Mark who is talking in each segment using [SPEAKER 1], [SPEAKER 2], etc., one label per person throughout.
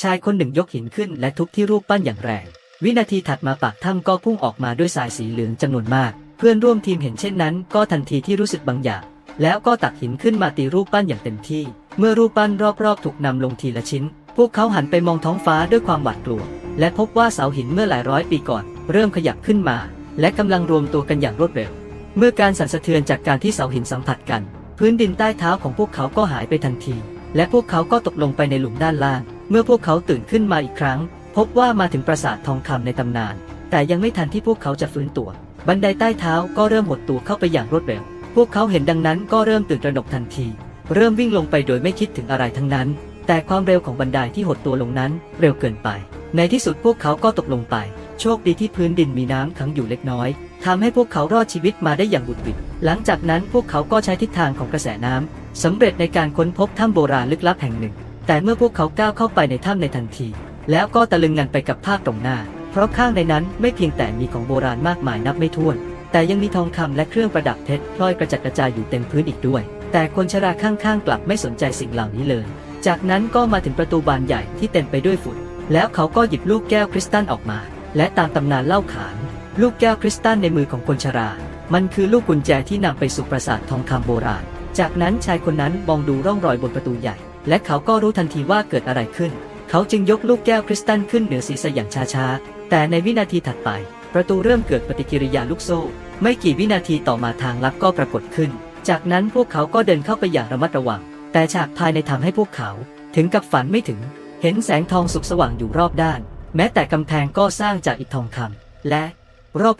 [SPEAKER 1] ชายคนหนึ่งยกหินขึ้นและทุบที่รูปปั้นอย่างแรง วินาทีถัดมาปากถ้ำก็พุ่งออกมาด้วยสายสีเหลืองจำนวนมาก เพื่อนร่วมทีมเห็นเช่นนั้น ก็ทันทีที่รู้สึกบางอย่าง แล้วก็ตักหินขึ้นมาตีรูปปั้นอย่างเต็มที่ เมื่อรูปปั้นรอบๆ ถูกนำลงทีละชิ้น พวกเขาหันไปมองท้องฟ้าด้วยความหวาดกลัว และพบว่าเสาหินเมื่อหลายร้อยปีก่อน เริ่มขยับขึ้นมา และกำลังรวมตัวกันอย่างรวดเร็ว เมื่อการสั่นสะเทือนจากการที่เสาหินสัมผัสกัน พื้นดินใต้เท้าของพวกเขาก็หายไปทันที และพวกเขาก็ตกลงไปในหลุมด้านล่าง เมื่อพวกเขาตื่นขึ้นมาอีกครั้ง พบว่ามาถึงปราสาททองคำในตำนาน แต่ยังไม่ทันที่พวกเขาจะฟื้นตัว บันไดใต้เท้าก็เริ่มหดตัวเข้าไปอย่างรวดเร็ว พวกเขาเห็นดังนั้นก็เริ่มตื่นตระหนกทันที เริ่มวิ่งลงไปโดยไม่คิดถึงอะไรทั้งนั้น แต่ความเร็วของบันไดที่หดตัวลงนั้นเร็วเกินไป ในที่สุดพวกเขาก็ตกลงไป โชคดีที่พื้นดินมีน้ำขังอยู่เล็กน้อยทำให้พวกเขารอดชีวิตมาได้อย่างบุดหวิดหลังจากนั้นพวกเขาก็ใช้ทิศทางของกระแสน้ำสำเร็จในการค้นพบถ้ำโบราณลึกลับแห่งหนึ่ง แต่เมื่อพวกเขาก้าวเข้าไปในถ้ำในทันที แล้วก็ตะลึงงันไปกับภาพตรงหน้า เพราะข้างในนั้นไม่เพียงแต่มีของโบราณมากมายนับไม่ถ้วน แต่ยังมีทองคำและเครื่องประดับเพชรพลอยกระจัดกระจายอยู่เต็มพื้นอีกด้วย แต่คนชราข้างๆกลับไม่สนใจสิ่งเหล่านี้เลย จากนั้นก็มาถึงประตูบานใหญ่ที่เต็มไปด้วยฝุ่น แล้วเขาก็หยิบลูกแก้วคริสตัลออกมา และตามตำนานเล่าขานลูกแก้วคริสตัลในมือของคนชรา มันคือลูกกุญแจที่นำไปสู่ปราสาททองคำโบราณ จากนั้นชายคนนั้นมองดูร่องรอยบนประตูใหญ่ และเขาก็รู้ทันทีว่าเกิดอะไรขึ้น เขาจึงยกลูกแก้วคริสตัลขึ้นเหนือศีรษะอย่างช้าๆ แต่ในวินาทีถัดไป ประตูเริ่มเกิดปฏิกิริยาลูกโซ่ ไม่กี่วินาทีต่อมาทางลับก็ปรากฏขึ้น จากนั้นพวกเขาก็เดินเข้าไปอย่างระมัดระวัง แต่ฉากภายในทำให้พวกเขา ถึงกับฝันไม่ถึง เห็นแสงทองสุกสว่างอยู่รอบด้าน แม้แต่กำแพงก็สร้างจากอิฐทองคำและ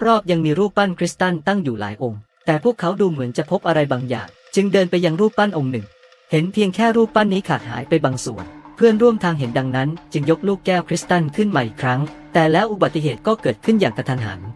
[SPEAKER 1] รอบๆยังมีรูปปั้นคริสตัลตั้งอยู่หลายองค์ แต่พวกเขาดูเหมือนจะพบอะไรบางอย่าง จึงเดินไปยังรูปปั้นองค์หนึ่ง เห็นเพียงแค่รูปปั้นนี้ขาดหายไปบางส่วน เพื่อนร่วมทางเห็นดังนั้น จึงยกลูกแก้วคริสตัลขึ้นมาอีกครั้ง แต่แล้วอุบัติเหตุก็เกิดขึ้นอย่างกระทันหัน